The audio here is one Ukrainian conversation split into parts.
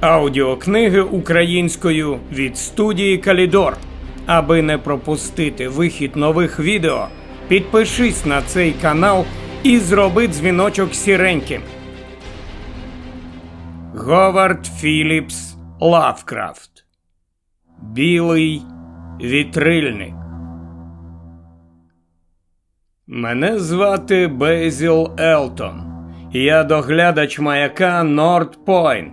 Аудіокниги українською від студії Калідор. Аби не пропустити вихід нових відео, підпишись на цей канал і зроби дзвіночок сіреньким. Говард Філіпс Лавкрафт Білий вітрильник. Мене звати Бейзіл Елтон. Я доглядач маяка Норд Пойнт.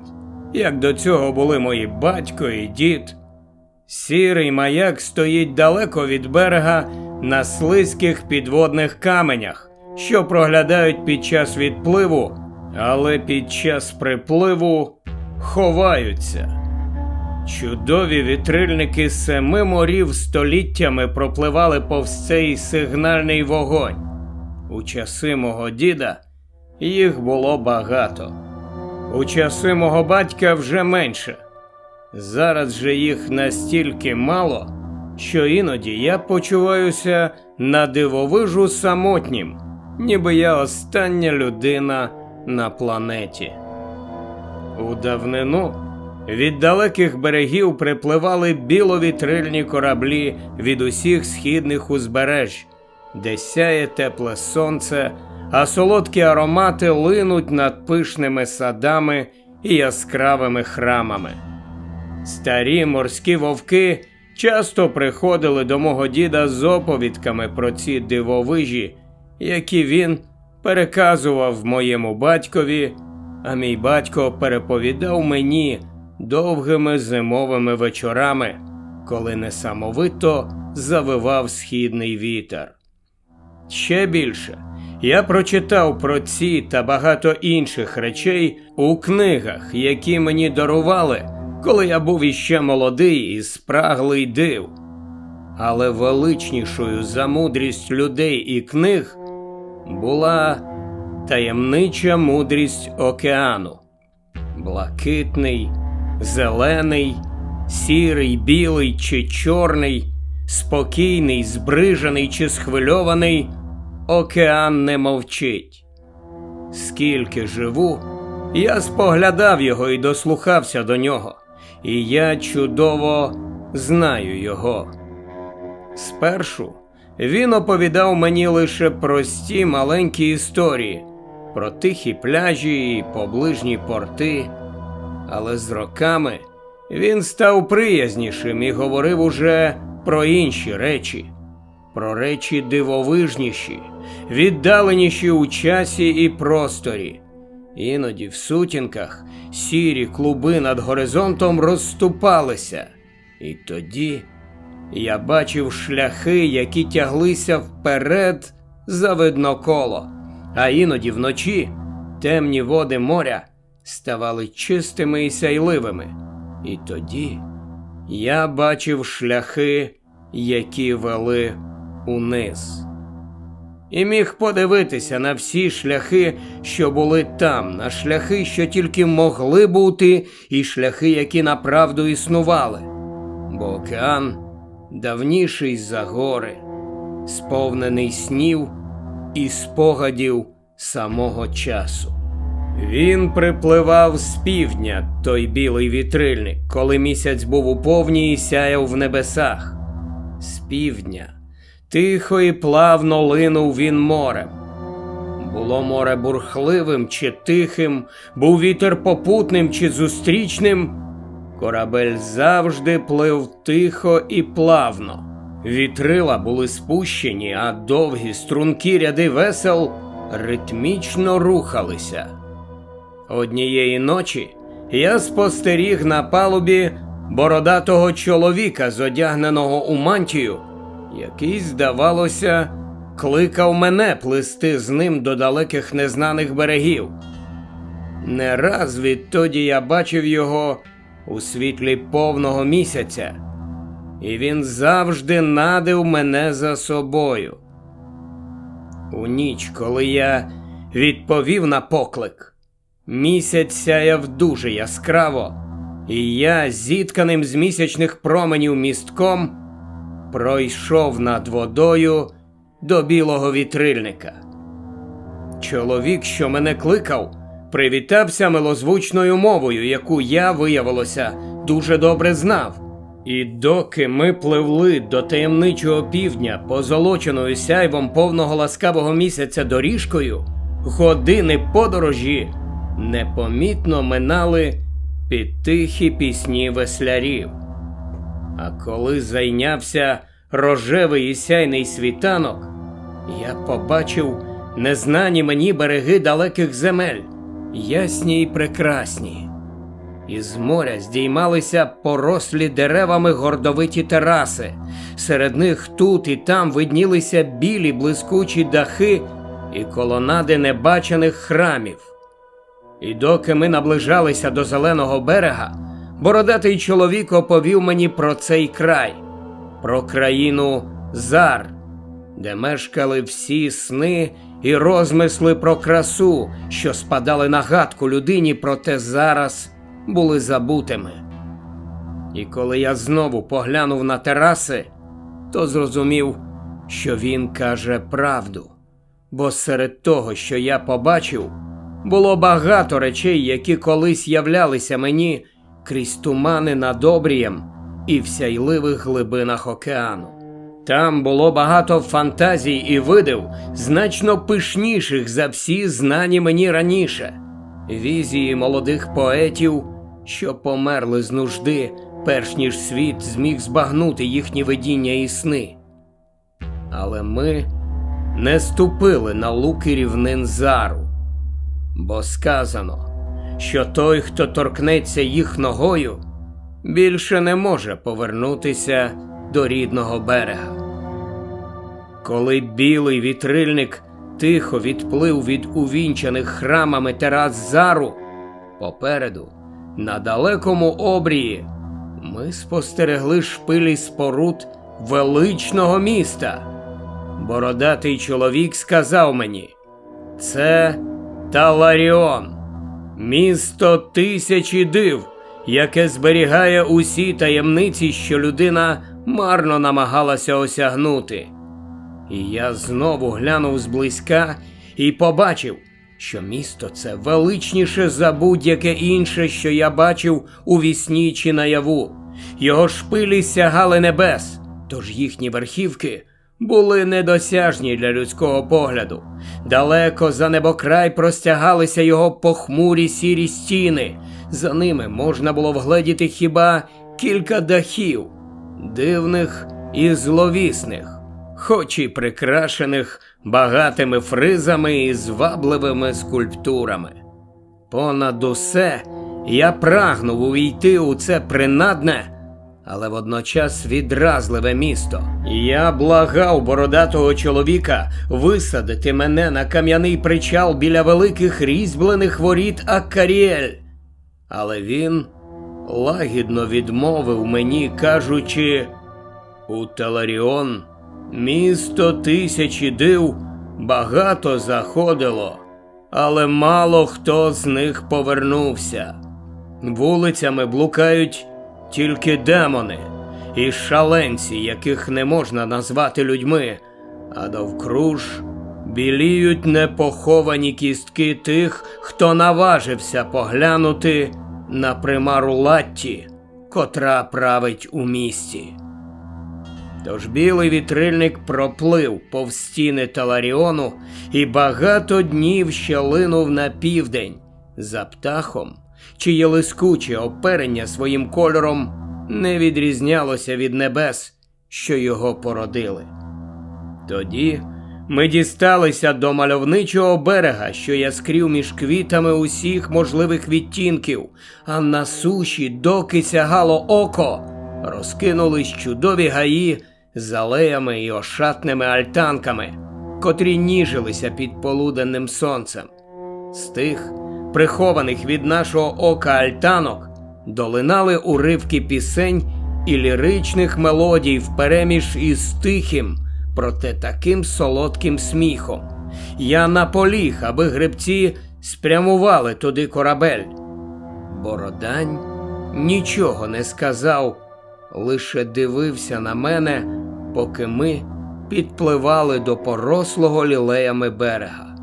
Як до цього були мої батько і дід. Сірий маяк стоїть далеко від берега на слизьких підводних каменях, що проглядають під час відпливу, але під час припливу ховаються. Чудові вітрильники семи морів століттями пропливали повз цей сигнальний вогонь. У часи мого діда їх було багато. У часи мого батька вже менше. Зараз же їх настільки мало, що іноді я почуваюся на дивовижу самотнім, ніби я остання людина на планеті. У давнину від далеких берегів припливали біловітрильні кораблі від усіх східних узбереж, де сяє тепле сонце, а солодкі аромати линуть над пишними садами і яскравими храмами. Старі морські вовки часто приходили до мого діда з оповідками про ці дивовижі, які він переказував моєму батькові, а мій батько переповідав мені довгими зимовими вечорами, коли несамовито завивав східний вітер. Ще більше я прочитав про ці та багато інших речей у книгах, які мені дарували, коли я був іще молодий і спраглий див. Але величнішою за мудрість людей і книг була таємнича мудрість океану. Блакитний, зелений, сірий, білий чи чорний, спокійний, збрижений чи схвильований, океан не мовчить. Скільки живу, я споглядав його і дослухався до нього, і я чудово знаю його. Спершу він оповідав мені лише прості маленькі історії про тихі пляжі і поближні порти, але з роками він став приязнішим і говорив уже про інші речі, про речі дивовижніші, віддаленіші у часі і просторі. Іноді в сутінках сірі клуби над горизонтом розступалися, і тоді я бачив шляхи, які тяглися вперед за видноколо, а іноді вночі темні води моря ставали чистими і сяйливими. І тоді я бачив шляхи, які вели униз. І міг подивитися на всі шляхи, що були там, на шляхи, що тільки могли бути, і шляхи, які направду існували. Бо океан давніший за гори, сповнений снів і спогадів самого часу. Він припливав з півдня, той білий вітрильник, коли місяць був у повні і сяяв в небесах. З півдня тихо і плавно линув він морем. Було море бурхливим чи тихим, був вітер попутним чи зустрічним. Корабель завжди плив тихо і плавно. Вітрила були спущені, а довгі стрункі ряди весел ритмічно рухалися. Однієї ночі я спостеріг на палубі бородатого чоловіка, зодягненого у мантію, який, здавалося, кликав мене плисти з ним до далеких незнаних берегів. Не раз відтоді я бачив його у світлі повного місяця, і він завжди надив мене за собою. У ніч, коли я відповів на поклик, місяць сяяв дуже яскраво, і я, зітканим з місячних променів містком, пройшов над водою до білого вітрильника. Чоловік, що мене кликав, привітався милозвучною мовою, яку я, виявилося, дуже добре знав. І доки ми пливли до таємничого півдня позолоченою сяйвом повного ласкавого місяця доріжкою, години подорожі непомітно минали під тихі пісні веслярів. А коли зайнявся рожевий і сяйний світанок, я побачив незнані мені береги далеких земель, ясні й прекрасні. Із моря здіймалися порослі деревами гордовиті тераси. Серед них тут і там виднілися білі блискучі дахи і колонади небачених храмів. І доки ми наближалися до зеленого берега, бородатий чоловік оповів мені про цей край, про країну Зар, де мешкали всі сни і розмисли про красу, що спадали на гадку людині, проте зараз були забутими. І коли я знову поглянув на тераси, то зрозумів, що він каже правду. Бо серед того, що я побачив, було багато речей, які колись являлися мені крізь тумани над обрієм і в сяйливих глибинах океану. Там було багато фантазій і видив, значно пишніших за всі знані мені раніше, візії молодих поетів, що померли з нужди, перш ніж світ зміг збагнути їхні видіння і сни. Але ми не ступили на луки рівнин зару, бо сказано, що той, хто торкнеться їх ногою, більше не може повернутися до рідного берега. Коли білий вітрильник тихо відплив від увінчаних храмами терас зару, попереду, на далекому обрії, ми спостерегли шпилі споруд величного міста. Бородатий чоловік сказав мені: це Таларіон, місто тисячі див, яке зберігає усі таємниці, що людина марно намагалася осягнути. І я знову глянув зблизька і побачив, що місто це величніше за будь-яке інше, що я бачив у вісні чи наяву. Його шпилі сягали небес, тож їхні верхівки були недосяжні для людського погляду. Далеко за небокрай простягалися його похмурі сірі стіни. За ними можна було вгледіти хіба кілька дахів, дивних і зловісних хоч і прикрашених багатими фризами і звабливими скульптурами. Понад усе я прагнув увійти у це принадне, але водночас відразливе місто. Я благав бородатого чоловіка висадити мене на кам'яний причал біля великих різьблених воріт Аккаріель. Але він лагідно відмовив мені, кажучи, у Теларіон Місто тисячі див багато заходило, але мало хто з них повернувся. Вулицями блукають тільки демони і шаленці, яких не можна назвати людьми, а довкруж біліють непоховані кістки тих, хто наважився поглянути на примару латті, котра править у місті. Тож білий вітрильник проплив повз стіни Таларіону і багато днів ще линув на південь за птахом, чиє лискуче оперення своїм кольором не відрізнялося від небес, що його породили. Тоді ми дісталися до мальовничого берега, що яскрів між квітами усіх можливих відтінків, а на суші, доки сягало око, розкинулись чудові гаї з алеями і ошатними альтанками, котрі ніжилися під полуденним сонцем. З тих, прихованих від нашого ока альтанок, долинали уривки пісень і ліричних мелодій впереміж із тихим, проте таким солодким сміхом. Я наполіг, аби гребці спрямували туди корабель. Бородань нічого не сказав, лише дивився на мене, поки ми підпливали до порослого лілеями берега.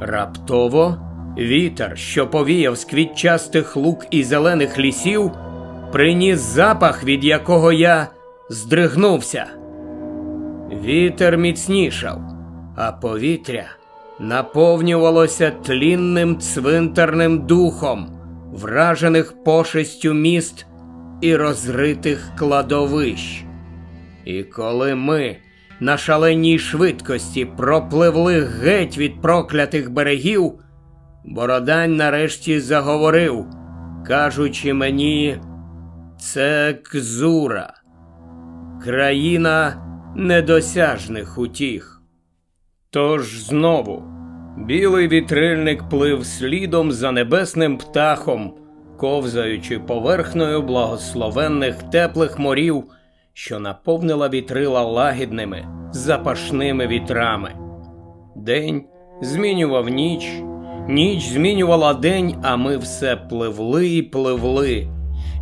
Раптово вітер, що повіяв з квітчастих лук і зелених лісів, приніс запах, від якого я здригнувся. Вітер міцнішав, а повітря наповнювалося тлінним цвинтарним духом вражених пошестю міст і розритих кладовищ. І коли ми на шаленій швидкості пропливли геть від проклятих берегів, Бородань нарешті заговорив, кажучи мені, це Кзура, країна недосяжних утіх. Тож знову білий вітрильник плив слідом за небесним птахом, ковзаючи поверхнею благословенних теплих морів, що наповнила вітрила лагідними, запашними вітрами. День змінював ніч, ніч змінювала день, а ми все пливли і пливли.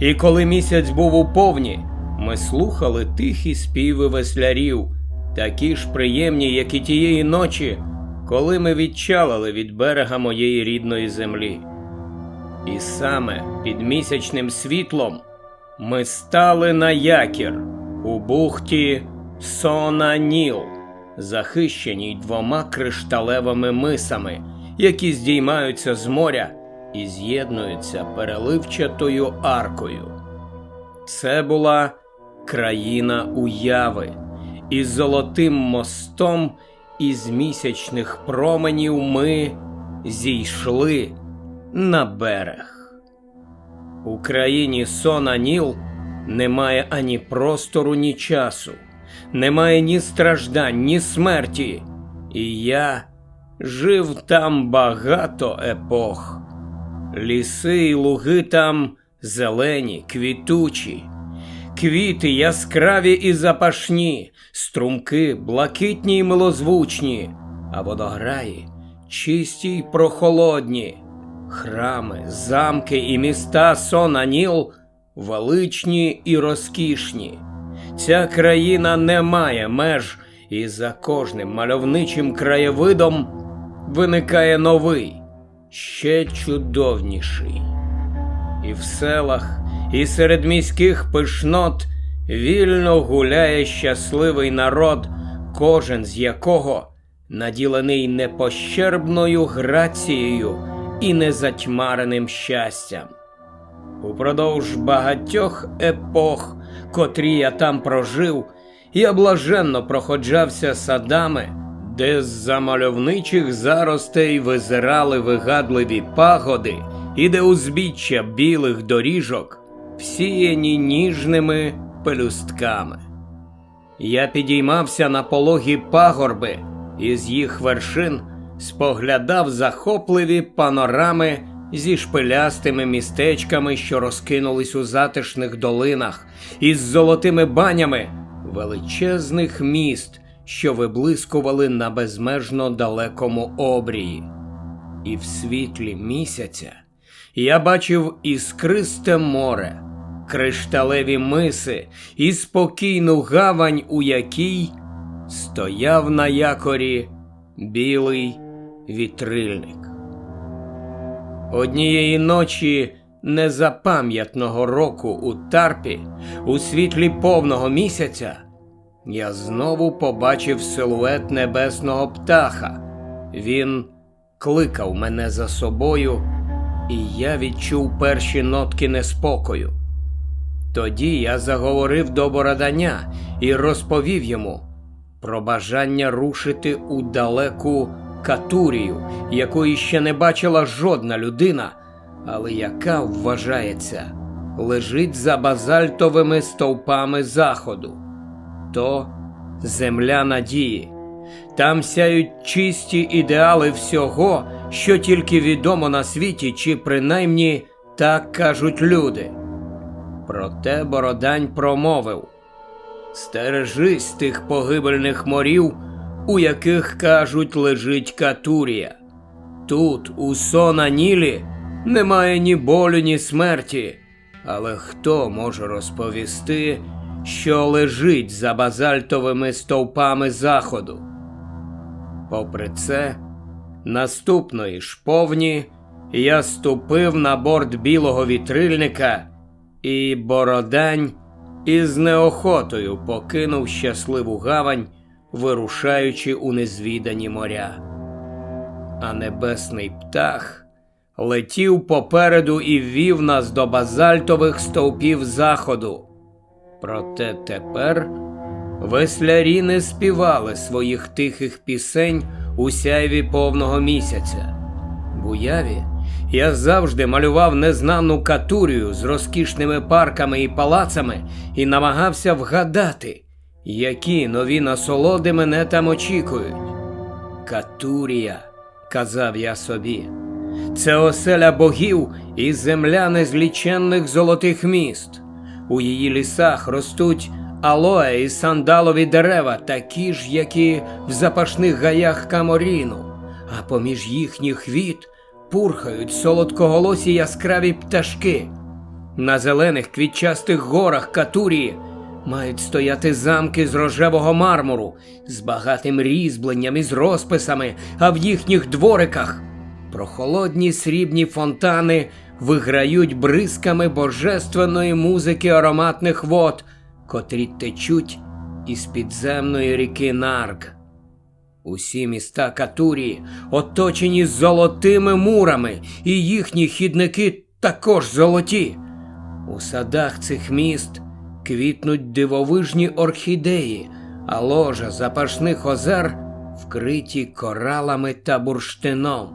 І коли місяць був у повні, ми слухали тихі співи веслярів, такі ж приємні, як і тієї ночі, коли ми відчалили від берега моєї рідної землі. І саме під місячним світлом ми стали на якір у бухті Сона-Ніл, захищеній двома кришталевими мисами, які здіймаються з моря і з'єднуються переливчатою аркою. Це була країна уяви із золотим мостом із місячних променів ми зійшли на берег. У країні Сона Ніл немає ані простору, ні часу, немає ні страждань, ні смерті. І я жив там багато епох. Ліси й луги там зелені, квітучі, квіти яскраві і запашні, струмки блакитні й милозвучні, а водограї чисті й прохолодні, храми, замки і міста Сонаніл величні і розкішні. Ця країна не має меж, і за кожним мальовничим краєвидом виникає новий, ще чудовніший. І в селах, і серед міських пишнот вільно гуляє щасливий народ, кожен з якого наділений непощербною грацією і незатьмареним щастям. Упродовж багатьох епох, котрі я там прожив, я блаженно проходжався садами, де з замальовничих заростей визирали вигадливі пагоди, і де узбіччя білих доріжок всіяні ніжними пелюстками. Я підіймався на пологі пагорби і з їх вершин споглядав захопливі панорами зі шпилястими містечками, що розкинулись у затишних долинах, із золотими банями величезних міст, що виблискували на безмежно далекому обрії. І в світлі місяця я бачив іскристе море, кришталеві миси і спокійну гавань, у якій стояв на якорі білий вітрильник. Однієї ночі незапам'ятного року у тарпі, у світлі повного місяця, я знову побачив силует небесного птаха. Він кликав мене за собою, і я відчув перші нотки неспокою. Тоді я заговорив до бородання і розповів йому про бажання рушити у далеку Катурію, якої ще не бачила жодна людина, але яка вважається, лежить за базальтовими стовпами заходу. То земля надії. Там сяють чисті ідеали всього, що тільки відомо на світі, чи принаймні так кажуть люди. Проте Бородань промовив Стережись тих погибельних морів у яких кажуть лежить Катурія. Тут, у Сона Нілі, немає ні болю, ні смерті. Але хто може розповісти, що лежить за базальтовими стовпами заходу. Попри це, наступної ж повні я ступив на борт білого вітрильника, і Бородань із неохотою покинув щасливу гавань, вирушаючи у незвідані моря. А небесний птах летів попереду і вів нас до базальтових стовпів заходу. Проте тепер веслярі не співали своїх тихих пісень у сяйві повного місяця. В уяві я завжди малював незнану катурію з розкішними парками і палацами і намагався вгадати, які нові насолоди мене там очікують. Катурія, казав я собі, це оселя богів і земля незліченних золотих міст. У її лісах ростуть алоe і сандалові дерева, такі ж, як і в запашних гаях Каморіну, а поміж їхніх віт пурхають солодкоголосі яскраві пташки. На зелених квітчастих горах Катурії мають стояти замки з рожевого мармуру, з багатим різьбленням і з розписами, а в їхніх двориках прохолодні срібні фонтани виграють бризками божественної музики ароматних вод, котрі течуть із підземної ріки Нарг. Усі міста Катурії оточені золотими мурами, і їхні хідники також золоті. У садах цих міст квітнуть дивовижні орхідеї, а ложа запашних озер вкриті коралами та бурштином.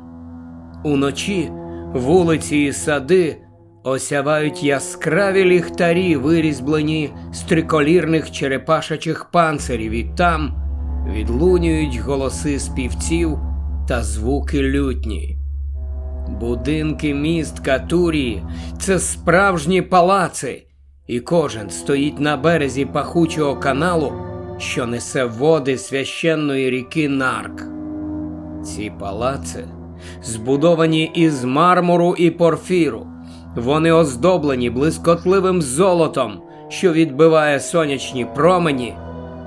Уночі вулиці і сади осявають яскраві ліхтарі, вирізблені з триколірних черепашачих панцирів, і там відлунюють голоси співців та звуки лютні. Будинки міст Катурії це справжні палаци, і кожен стоїть на березі пахучого каналу, що несе води священної ріки Нарк. Ці палаци збудовані із мармуру і порфіру. Вони оздоблені блискотливим золотом, що відбиває сонячні промені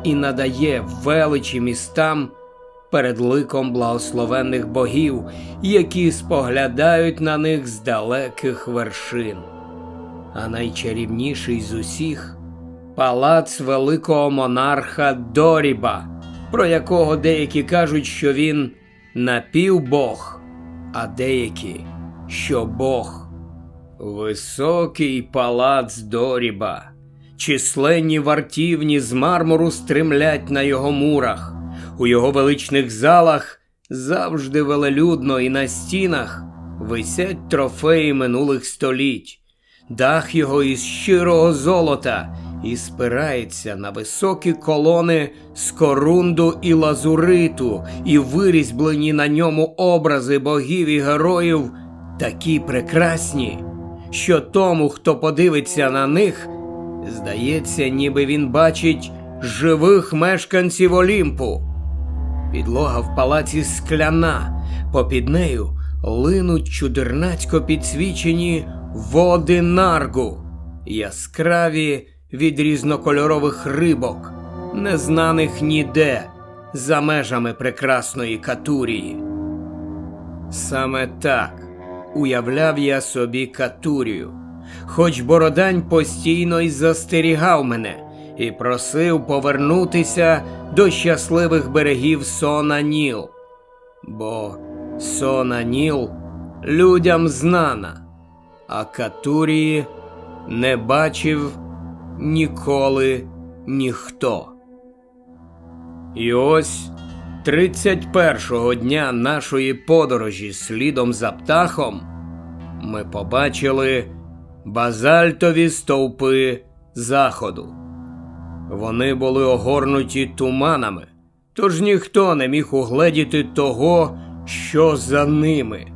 і надає величі містам перед ликом благословенних богів, які споглядають на них з далеких вершин. А найчарівніший з усіх палац великого монарха Доріба, про якого деякі кажуть, що він напівбог, а деякі, що Бог. Високий палац Доріба, численні вартівні з мармуру стремлять на його мурах, у його величних залах завжди велелюдно і на стінах висять трофеї минулих століть, дах його із щирого золота і спирається на високі колони з корунду і лазуриту, і вирізблені на ньому образи богів і героїв такі прекрасні що тому, хто подивиться на них, здається, ніби він бачить живих мешканців Олімпу. Підлога в палаці скляна, попід нею линуть чудернацько підсвічені води наргу, яскраві від різнокольорових рибок, незнаних ніде за межами прекрасної катурії. Саме так уявляв я собі Катурію, хоч Бородань постійно й застерігав мене і просив повернутися до щасливих берегів Сона Ніл. Бо Сона Ніл людям знана, а Катурії не бачив ніколи ніхто. І ось 31-го дня нашої подорожі слідом за птахом ми побачили базальтові стовпи заходу. Вони були огорнуті туманами, тож ніхто не міг угледіти того, що за ними,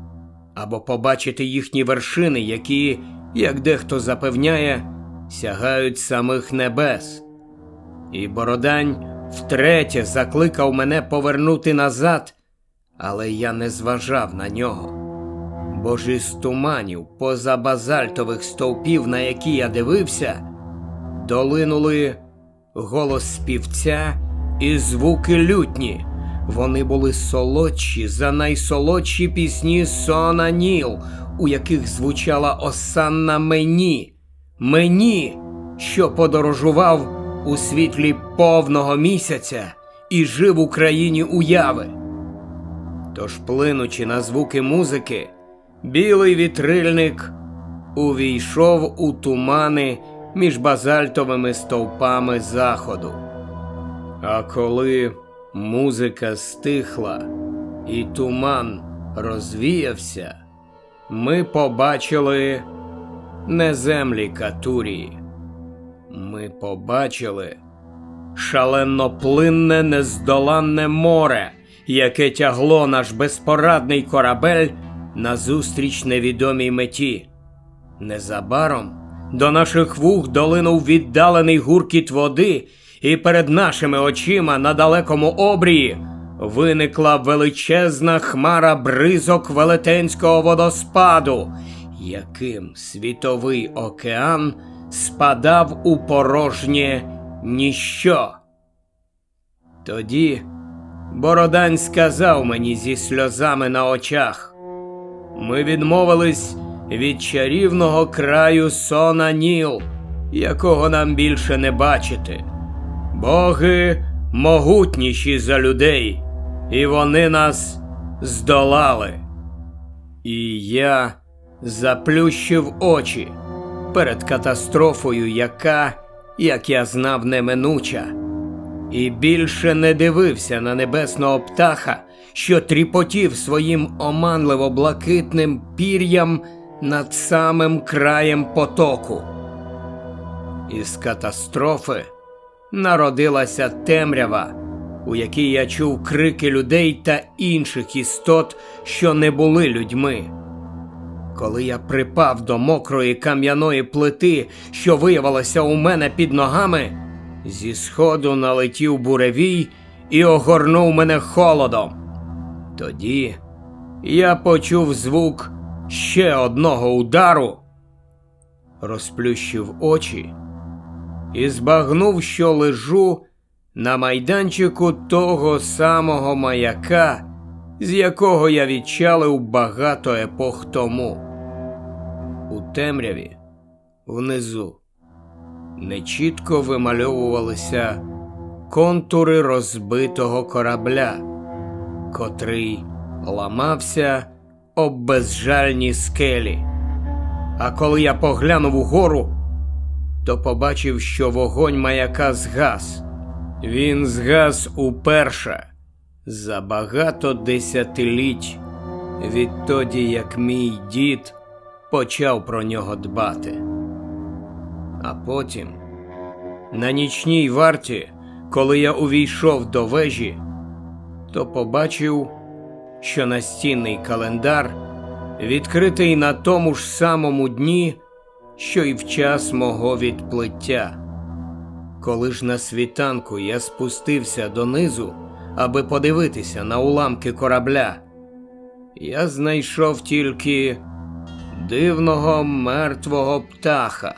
або побачити їхні вершини, які, як дехто запевняє, сягають самих небес. І Бородань втретє закликав мене повернути назад, але я не зважав на нього. Бо ж із туманів, поза базальтових стовпів, на які я дивився, долинули голос співця і звуки лютні. Вони були солодші за найсолодші пісні Сона Ніл, у яких звучала осанна мені, мені, що подорожував у світлі повного місяця і жив у країні уяви. Тож, плинучи на звуки музики, білий вітрильник увійшов у тумани між базальтовими стовпами заходу. А коли музика стихла і туман розвіявся, ми побачили не землі Катурії. Ми побачили шаленоплинне нездоланне море, яке тягло наш безпорадний корабель назустріч невідомій меті. Незабаром до наших вух долинув віддалений гуркіт води, і перед нашими очима на далекому обрії виникла величезна хмара бризок велетенського водоспаду, яким світовий океан спадав у порожнє ніщо. Тоді Бородань сказав мені зі сльозами на очах. Ми відмовились від чарівного краю Сона Ніл, якого нам більше не бачити. Боги могутніші за людей, і вони нас здолали. І я заплющив очі перед катастрофою, яка, як я знав, неминуча, і більше не дивився на небесного птаха, що тріпотів своїм оманливо блакитним пір'ям над самим краєм потоку. Із катастрофи народилася темрява, у якій я чув крики людей та інших істот, що не були людьми. Коли я припав до мокрої кам'яної плити, що виявилася у мене під ногами, зі сходу налетів буревій і огорнув мене холодом. Тоді я почув звук ще одного удару, розплющив очі і збагнув, що лежу на майданчику того самого маяка, з якого я відчалив багато епох тому. У темряві внизу нечітко вимальовувалися контури розбитого корабля, котрий ламався об безжальні скелі. А коли я поглянув угору, то побачив, що вогонь маяка згас. Він згас уперше за багато десятиліть відтоді, як мій дід почав про нього дбати. А потім, на нічній варті, коли я увійшов до вежі, то побачив, що настінний календар відкритий на тому ж самому дні, що й в час мого відплиття. Коли ж на світанку я спустився донизу, аби подивитися на уламки корабля, я знайшов тільки дивного мертвого птаха,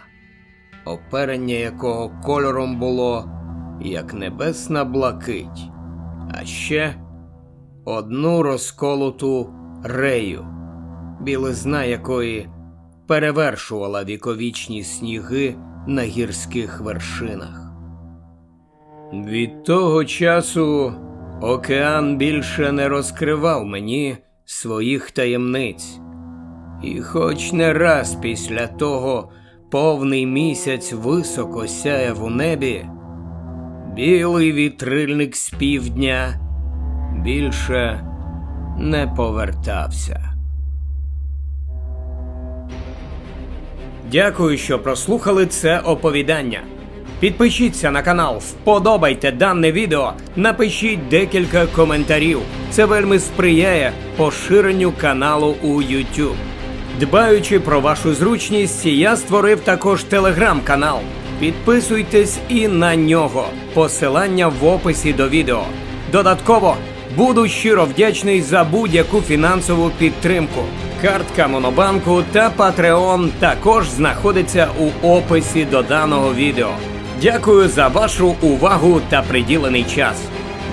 оперення якого кольором було як небесна блакить, а ще одну розколоту рею, білизна якої перевершувала віковічні сніги на гірських вершинах. Від того часу океан більше не розкривав мені своїх таємниць, і хоч не раз після того повний місяць високо сяяв у небі, білий вітрильник з півдня більше не повертався. Дякую, що прослухали це оповідання. Підпишіться на канал, вподобайте дане відео, напишіть декілька коментарів. Це вельми сприяє поширенню каналу у YouTube. Дбаючи про вашу зручність, я створив також телеграм-канал. Підписуйтесь і на нього. Посилання в описі до відео. Додатково буду щиро вдячний за будь-яку фінансову підтримку. Картка Монобанку та Patreon також знаходиться у описі до даного відео. Дякую за вашу увагу та приділений час.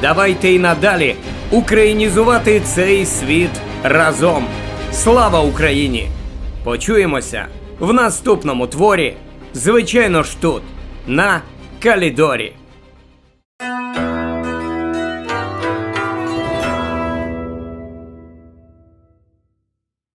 Давайте й надалі українізувати цей світ разом. Слава Україні! Почуємося в наступному творі, звичайно ж тут, на Калідорі.